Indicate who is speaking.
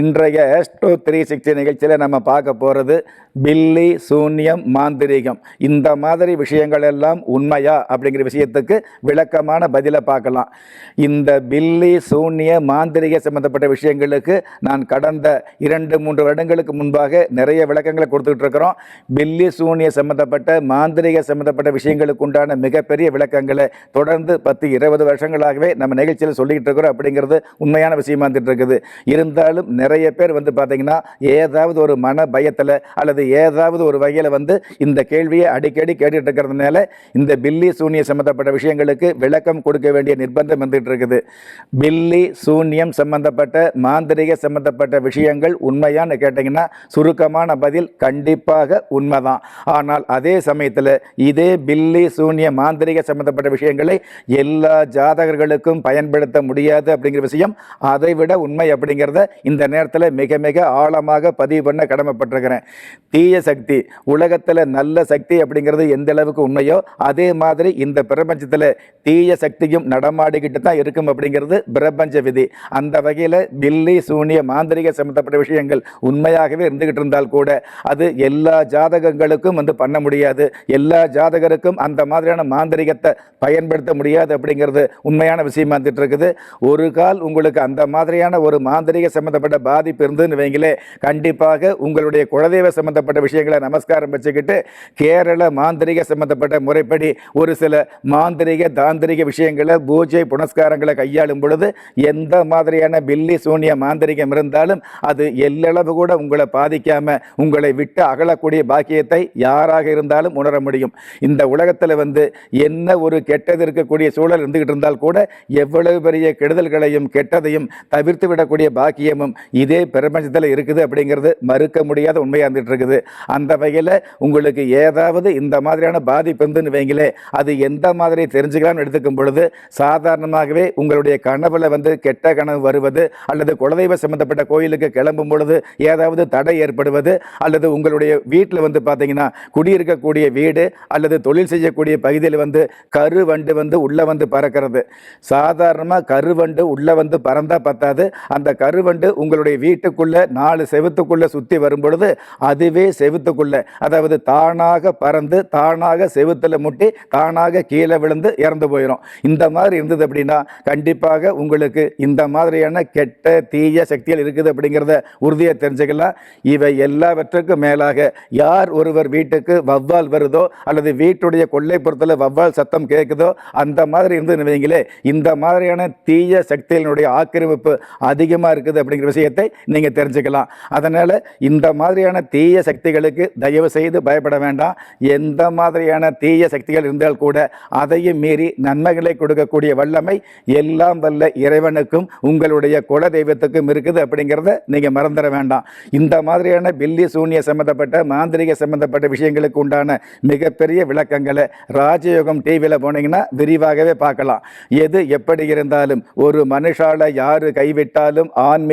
Speaker 1: இன்றைய two three sixty நிகழ்ச்சியில் நம்ம பார்க்க போகிறது பில்லி சூன்யம் மாந்திரீகம். இந்த மாதிரி விஷயங்கள் எல்லாம் உண்மையா அப்படிங்கிற விஷயத்துக்கு விளக்கமான பதிலை பார்க்கலாம். இந்த பில்லி சூன்ய மாந்திரிக சம்பந்தப்பட்ட விஷயங்களுக்கு நான் கடந்த இரண்டு மூன்று வருடங்களுக்கு முன்பாக நிறைய விளக்கங்களை கொடுத்துக்கிட்டு இருக்கிறோம். பில்லி சூன்ய சம்பந்தப்பட்ட மாந்திரிக சம்பந்தப்பட்ட விஷயங்களுக்கு உண்டான மிகப்பெரிய விளக்கங்களை தொடர்ந்து பத்து இருபது வருஷங்களாகவே நம்ம நிகழ்ச்சியில் சொல்லிக்கிட்டு இருக்கிறோம் அப்படிங்கிறது உண்மையான விஷயமா இருந்துட்டு இருக்குது. இருந்தால் இருந்தாலும் நிறைய பேர் வந்து பார்த்தீங்கன்னா ஏதாவது ஒரு மன பயத்தில் அல்லது ஏதாவது ஒரு வகையில் வந்து இந்த கேள்வியை அடிக்கடி கேட்டுட்டு இருக்கிறதுனால இந்த பில்லி சூன்ய சம்பந்தப்பட்ட விஷயங்களுக்கு விளக்கம் கொடுக்க வேண்டிய நிர்பந்தம் வந்துட்டு இருக்குது. பில்லி சூன்யம் சம்பந்தப்பட்ட மாந்திரிக சம்பந்தப்பட்ட விஷயங்கள் உண்மையான்னு கேட்டிங்கன்னா சுருக்கமான பதில் கண்டிப்பாக உண்மைதான். ஆனால் அதே சமயத்தில் இதே பில்லி சூன்ய மாந்திரிக சம்பந்தப்பட்ட விஷயங்களை எல்லா ஜாதகர்களுக்கும் பயன்படுத்த முடியாது அப்படிங்கிற விஷயம் அதை விட உண்மை அப்படிங்கிறத இந்த நேரத்தில் மிக மிக ஆழமாக பதிவு பண்ண கடமைப்பட்டிருக்கிறேன். தீய சக்தி உலகத்தில் நல்ல சக்தி அப்படிங்கிறது எந்த அளவுக்கு உண்மையோ அதே மாதிரி இந்த பிரபஞ்சத்தில் தீய சக்தியும் நடமாடிக்கிட்டு தான் இருக்கும் அப்படிங்கிறது பிரபஞ்ச விதி. அந்த வகையில் பில்லி சூனிய மாந்திரிக சம்மந்தப்பட்ட விஷயங்கள் உண்மையாகவே இருந்துகிட்டு இருந்தால் கூட அது எல்லா ஜாதகங்களுக்கும் வந்து பண்ண முடியாது. எல்லா ஜாதகருக்கும் அந்த மாதிரியான மாந்திரிகத்தை பயன்படுத்த முடியாது அப்படிங்கிறது உண்மையான விஷயமா இருந்துட்டு இருக்குது. ஒரு கால் உங்களுக்கு அந்த மாதிரியான ஒரு மாந்திரிக சம்பந்தப்பட்ட பாதிப்பு இருந்துன்னு வைங்களே கண்டிப்பாக உங்களுடைய குலதெய்வ சம்பந்தப்பட்ட விஷயங்களை நமஸ்காரம் வச்சுக்கிட்டு கேரள மாந்திரிக சம்பந்தப்பட்ட முறைப்படி ஒரு சில மாந்திரிக தாந்திரிக விஷயங்களை பூஜை புனஸ்காரங்களை கையாளும் பொழுது எந்த மாதிரியான பில்லி சூனிய மாந்திரிகம் இருந்தாலும் அது எல்லளவு கூட உங்களை பாதிக்காமல் உங்களை விட்டு அகலக்கூடிய பாக்கியத்தை யாராக இருந்தாலும் உணர முடியும். இந்த உலகத்தில் வந்து என்ன ஒரு கெட்டது இருக்கக்கூடிய சூழல் இருந்துகிட்டு இருந்தால் கூட எவ்வளவு பெரிய கெடுதல்களையும் கெட்டதையும் தவிர்த்து விடக்கூடிய பாக்கியம் பாக்கியமும் இதே பிரபஞ்சத்தில் இருக்குது அப்படிங்கிறது மறுக்க முடியாத உண்மையாக இருந்துட்டு இருக்குது. அந்த வகையில் உங்களுக்கு ஏதாவது இந்த மாதிரியான பாதிப்பு இருந்துன்னு வைங்களே அது எந்த மாதிரி தெரிஞ்சுக்கலாம்னு எடுத்துக்கும் பொழுது சாதாரணமாகவே உங்களுடைய கனவுல வந்து கெட்ட கனவு வருவது அல்லது குலதெய்வ சம்பந்தப்பட்ட கோயிலுக்கு கிளம்பும் பொழுது ஏதாவது தடை ஏற்படுவது அல்லது உங்களுடைய வீட்டில் வந்து பார்த்தீங்கன்னா குடியிருக்கக்கூடிய வீடு அல்லது தொழில் செய்யக்கூடிய பகுதியில் வந்து கருவண்டு வந்து உள்ளே வந்து பறக்கிறது. சாதாரணமாக கருவண்டு உள்ளே வந்து பறந்தா பத்தாது. அந்த கருவண்டு உங்களுடைய வீட்டுக்குள்ள நாலு செவுத்துக்குள்ள சுற்றி வரும்பொழுது அதுவே செவுத்துக்குள்ள. அதாவது தானாக பறந்து தானாக செவுத்தில் முட்டி தானாக கீழே விழுந்து இறந்து போயிடும் இந்த மாதிரி இருந்தது அப்படின்னா கண்டிப்பாக உங்களுக்கு இந்த மாதிரியான கெட்ட தீய சக்திகள் இருக்குது அப்படிங்கிறத உறுதியாக தெரிஞ்சுக்கலாம். இவை எல்லாவற்றுக்கும் மேலாக யார் ஒருவர் வீட்டுக்கு வவ்வால் வருதோ அல்லது வீட்டுடைய கொள்ளைப்புறத்தில் வவ்வால் சத்தம் கேட்குதோ அந்த மாதிரி இருந்து வைங்களே இந்த மாதிரியான தீய சக்திகளினுடைய ஆக்கிரமிப்பு அதிகமாக இருக்குது அப்படிங்கிற விஷயத்தை நீங்கள் தெரிஞ்சுக்கலாம். அதனால் இந்த மாதிரியான தீய சக்திகளுக்கு தயவு செய்து பயப்பட வேண்டாம். எந்த மாதிரியான தீய சக்திகள் இருந்தால் கூட அதையும் மீறி நன்மைகளை கொடுக்கக்கூடிய வல்லமை எல்லாம் வல்ல இறைவனுக்கும் உங்களுடைய குல தெய்வத்துக்கும் இருக்குது அப்படிங்கிறத நீங்கள் மறந்துட வேண்டாம். இந்த மாதிரியான பில்லி சூன்ய சம்பந்தப்பட்ட மாந்திரிக சம்பந்தப்பட்ட விஷயங்களுக்கு உண்டான மிகப்பெரிய விளக்கங்களை ராஜயோகம் டிவியில் போனீங்கன்னா விரிவாகவே பார்க்கலாம். எது எப்படி இருந்தாலும் ஒரு மனுஷால யாரு கைவிட்டாலும்